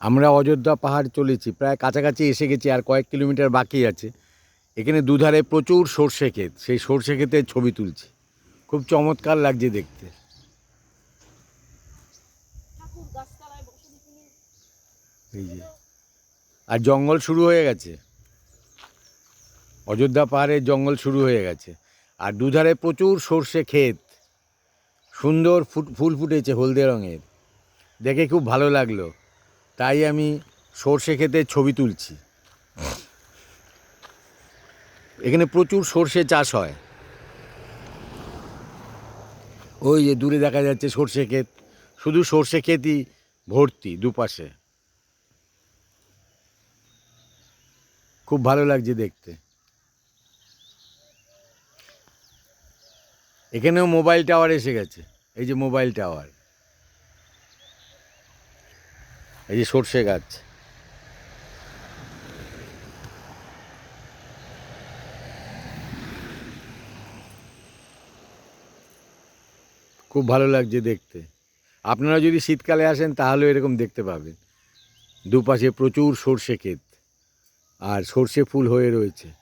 আমরা অযোধ্যা পাহাড় চলেছি প্রায় কাছাকাছি এসে গেছি আর কয়েক কিলোমিটার বাকি আছে। এখানে দুধারে প্রচুর সর্ষে ক্ষেত সেই সর্ষে ক্ষেতের ছবি তুলছি। খুব চমৎকার লাগছে দেখতে। এই যে। আর জঙ্গল শুরু হয়ে গেছে। অযোধ্যা পাহাড়ের জঙ্গল শুরু হয়ে গেছে। আর দুধারে প্রচুর সর্ষে ক্ষেত। সুন্দর ফুট ফুল ফুটেছে হলদে রঙের। দেখে খুব ভালো লাগল। তাই আমি সর্ষে ক্ষেতের ছবি তুলছি। এখানে প্রচুর সর্ষে চাষ হয়। ওই যে দূরে দেখা যাচ্ছে সর্ষে ক্ষেত। শুধু সর্ষে ক্ষেতই ভর্তি দুপাশে। খুব ভালো লাগছে দেখতে। এখানেও মোবাইল টাওয়ার এসে গেছে। এই যে মোবাইল টাওয়ার। এই যে সর্ষে গাছ। খুব ভালো লাগছে দেখতে। আপনারা যদি শীতকালে আসেন, তাহলেও এরকম দেখতে পাবেন। দুপাশে প্রচুর সর্ষে ক্ষেত, আর সর্ষে ফুল হয়ে রয়েছে।